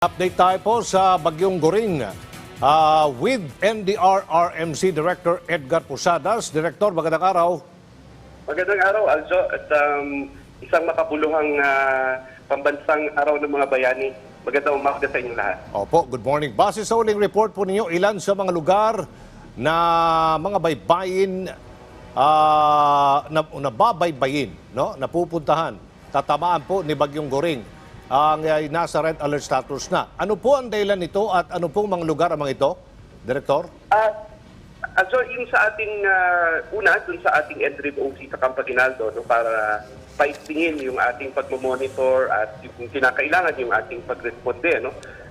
Update tayo po sa Bagyong Goring Ah, with NDRRMC Director Edgar Posadas. Director, magandang araw. Magandang araw, Aljo. At um, isang makabuluhang ah, pambansang araw ng mga bayani. Magandang umaga sa inyong lahat. Opo, good morning. Base sa uling report po ninyo, ilan sa mga lugar na mga baybayin ah, na, nababaybayin, no? napupuntahan, tatamaan po ni Bagyong Goring ang ay nasa red alert status na. Ano po ang dahilan nito at ano pong mga lugar ang mga ito, Director? At Aljo, yung sa ating ah, una, dun sa ating EDRIB OC sa Campaginaldo, no, para paistingin yung ating pagmamonitor at yung kinakailangan yung ating pagresponde. No?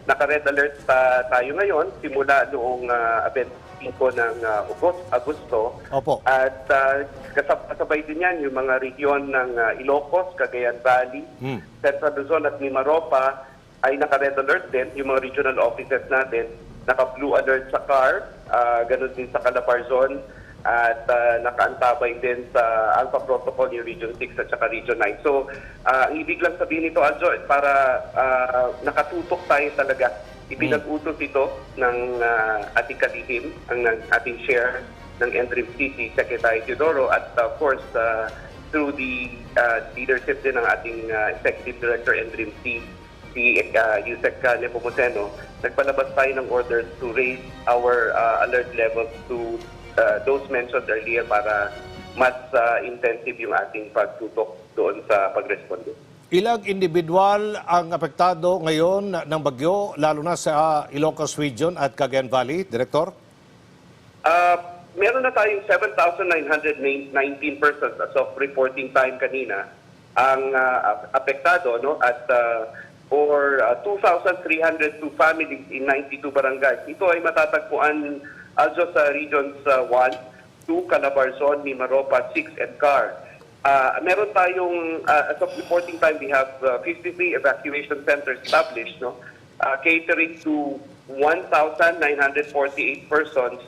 Naka-red alert pa tayo ngayon simula noong uh, 25 ng ah, August, Agosto. Opo. At uh, kasab- kasabay din yan yung mga region ng ah, Ilocos, Cagayan Valley, Hmm. Central Luzon at Mimaropa ay naka-red alert din. Yung mga regional offices natin, naka-blue alert sa CAR, ah, ganun din sa Calabarzon, at ah, nakaantabay din sa Alpha Protocol yung Region 6 at saka Region 9. So, ang ibig lang sabihin nito, Aljo, para ah, nakatutok tayo talaga. Ipinag-utos ito ng ah, ating kalihim, ang ng ating share ng NDRIM City Secretary Teodoro at of course uh, through the uh, leadership din ng ating uh, Executive Director NDRIM C, si uh, Yusek uh, Nepomuceno, nagpalabas tayo ng orders to raise our uh, alert levels to uh, those mentioned earlier para mas uh, intensive yung ating pagtutok doon sa pagresponde. Ilang individual ang apektado ngayon ng bagyo, lalo na sa Ilocos Region at Cagayan Valley, Director? Uh, meron na tayong 7,919 persons as of reporting time kanina ang uh, apektado no at uh, for uh, 2,302 families in 92 barangays. Ito ay matatagpuan also sa regions uh, 1, 2, Calabarzon, Mimaropa, 6, and Car. Uh, meron tayong, uh, as of reporting time, we have uh, 53 evacuation centers established, no? uh, catering to 1,948 persons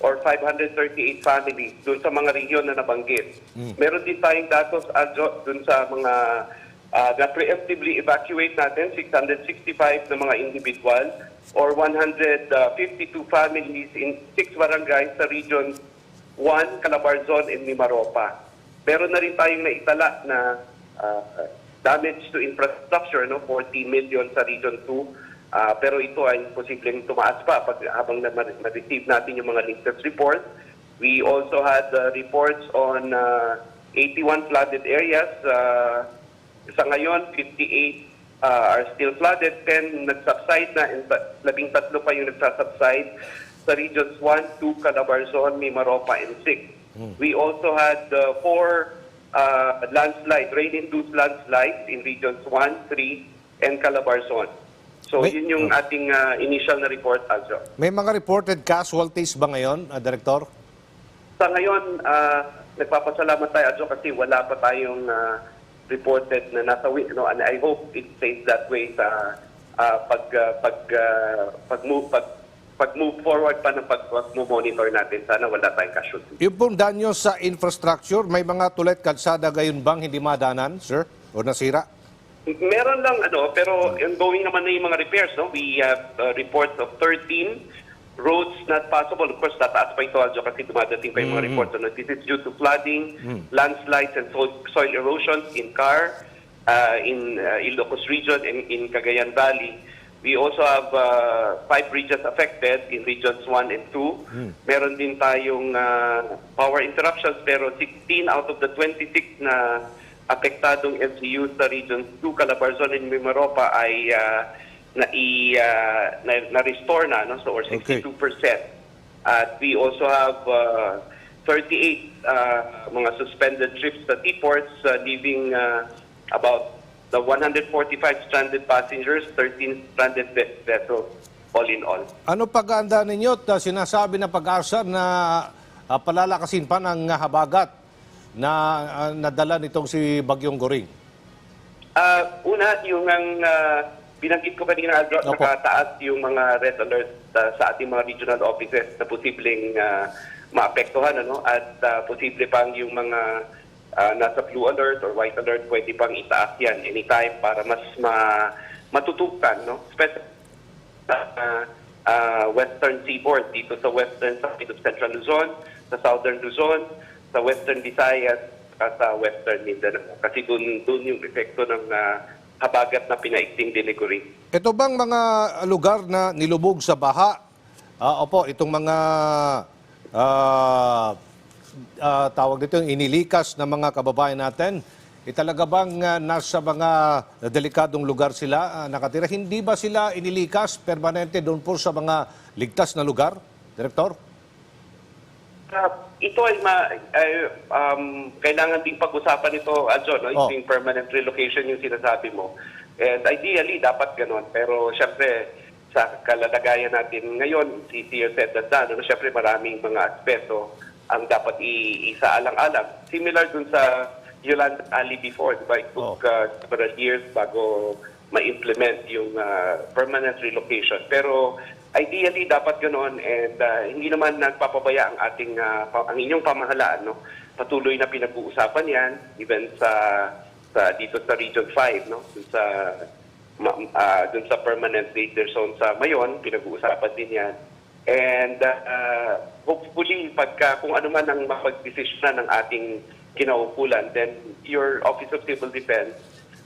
or 538 families doon sa mga rehiyon na nabanggit. Meron din tayong datos adjo doon sa mga uh, na preemptively evacuate natin, 665 na mga individual or 152 families in 6 barangays sa region 1, Calabarzon, and Mimaropa. Meron na rin tayong naitala na uh, damage to infrastructure, no 40 million sa Region 2. Ah, pero ito ay posibleng tumaas pa pag habang na ma-receive natin yung mga latest reports. We also had uh, reports on uh, 81 flooded areas. Uh, sa ngayon, 58 uh, are still flooded, 10 nagsubside na, and labing tatlo pa yung nagsasubside sa regions 1, 2, Calabarzon, Mimaropa, and 6. We also had uh, four uh, landslide, rain-induced landslides in regions 1, 3, and Calabarzon. So May- yun yung ating uh, initial na report, also. May mga reported casualties ba ngayon, ah, Director? Sa ngayon, ah, nagpapasalamat tayo, Adjo, kasi wala pa tayong ah, reported na nasa week. No? And I hope it stays that way sa ah, pag, ah, pag, ah, pag-move, pag, pag-move forward pa ng pag- pag-monitor natin. Sana wala tayong casualty. Yung pong danyo sa infrastructure, may mga tulet kalsada gayon bang hindi madanan, sir? O nasira? Meron lang ano, pero ongoing naman na yung mga repairs, no? We have uh, reports of 13 roads not possible. Of course, tataas pa ito, Aljo, kasi dumadating pa yung mga reports. Ano? This is due to flooding, landslides, and soil, soil erosions in Car, uh, in uh, Ilocos region, and in Cagayan Valley. We also have uh, five regions affected in regions 1 and 2. Meron din tayong uh, power interruptions, pero 16 out of the 26 na apektadong LGU sa regions 2, Calabarzon and Mimaropa ay uh, na, i, uh, na, na-restore na, no? so or 62%. At we also have uh, 38 uh, mga suspended trips sa T-ports, uh, leaving uh, about the 145 stranded passengers, 13 stranded ve- vessels, all in all. Ano pag-aanda ninyo at ah, sinasabi ng pag-asa na ah, palalakasin pa ng habagat na ah, nadala nitong si Bagyong Goring? Ah, una, yung ang ah, binanggit ko kanina, Aldro, Opo. nakataas yung mga red alert ah, sa ating mga regional offices na posibleng ah, maapektuhan ano at ah, posible pang yung mga ah, nasa blue alert or white alert pwede pang itaas yan anytime para mas ma matutukan no Spe- sa ah, ah, Western Seaboard, dito sa western side of Central Luzon, sa Southern Luzon, sa Western Visayas, at sa Western Mindanao. Kasi doon doon yung epekto ng ah, habagat na pinaikting delivery. Ito bang mga lugar na nilubog sa baha? Ah, opo, itong mga ah, ah, tawag dito yung inilikas ng mga kababayan natin, eh, talaga bang ah, nasa mga delikadong lugar sila ah, nakatira? Hindi ba sila inilikas permanente doon po sa mga ligtas na lugar, Direktor? Ah, ito ay, ma, ay um, kailangan ding pag-usapan ito, Aljo, no? Oh. Yung permanent relocation yung sinasabi mo. And ideally, dapat ganun. Pero syempre, sa kalalagayan natin ngayon, si Tia said that done, ano, syempre maraming mga aspeto ang dapat isaalang-alang. Similar dun sa Yolanda Ali before, di ba? It took Oh. uh, several years bago ma-implement yung uh, permanent relocation. Pero ideally dapat ganoon and uh, hindi naman nagpapabaya ang ating uh, ang inyong pamahalaan no. Patuloy na pinag-uusapan 'yan even sa sa dito sa Region 5 no, dun sa ah, dun sa permanent danger zone sa Mayon, pinag-uusapan din 'yan. And uh, hopefully pagka kung ano man ang mapagdesisyon ng ating kinaukulan, then your Office of Civil Defense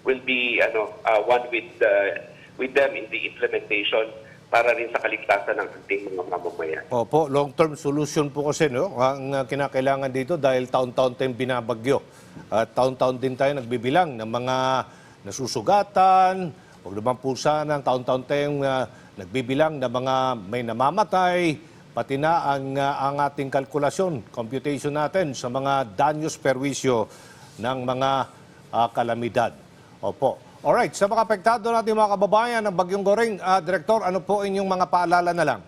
will be ano uh, one with uh, with them in the implementation para rin sa kaligtasan ng ating mga mamamayan. Opo, long-term solution po kasi no, ang uh, kinakailangan dito dahil taon-taon tayong binabagyo. At taon-taon din tayo nagbibilang ng mga nasusugatan, huwag naman po sana, taon-taon tayong uh, nagbibilang ng mga may namamatay, pati na ang, uh, ang ating kalkulasyon, computation natin sa mga danyos perwisyo ng mga uh, kalamidad. Opo. Alright, sa mga apektado natin mga kababayan ng Bagyong Goring, ah, Direktor, ano po inyong mga paalala na lang?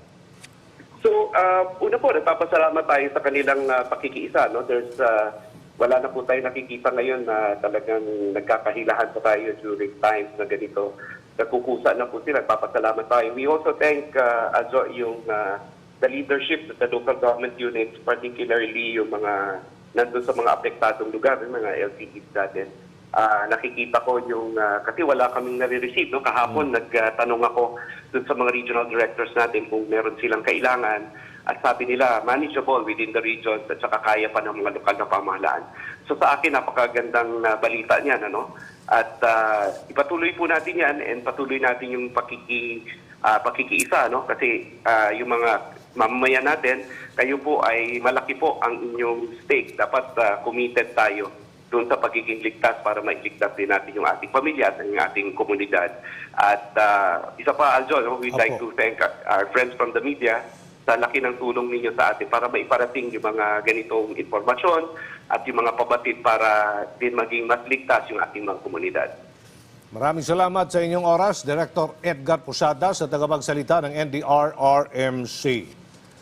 So, uh, una po, nagpapasalamat tayo sa kanilang uh, pakikiisa. No? There's, uh, wala na po tayo nakikita ngayon na talagang nagkakahilahan pa tayo during times na ganito. Nagkukusa na po sila. Nagpapasalamat tayo. We also thank uh, Azo, yung uh, the leadership of the local government units, particularly yung mga nandun sa mga apektadong lugar, yung mga LCDs natin. Ah, nakikita ko yung, ah, kasi wala kaming nare-receive. No? Kahapon, nagtanong ako dun sa mga regional directors natin kung meron silang kailangan. At sabi nila, manageable within the regions at saka kaya pa ng mga lokal na pamahalaan. So sa akin, napakagandang ah, balita niyan. Ano? At ah, ipatuloy po natin yan and patuloy natin yung pakiki, ah, pakikiisa. No? Kasi ah, yung mga mamamayan natin, kayo po ay malaki po ang inyong stake. Dapat ah, committed tayo doon sa pagiging ligtas para mailigtas din natin yung ating pamilya at ang ating komunidad. At ah, isa pa, Aljo, no, we'd Opo. like to thank our- our friends from the media sa laki ng tulong ninyo sa atin para maiparating yung mga ganitong informasyon at yung mga pabatid para din maging mas ligtas yung ating mga komunidad. Maraming salamat sa inyong oras, Director Edgar Posada sa tagapagsalita ng NDRRMC.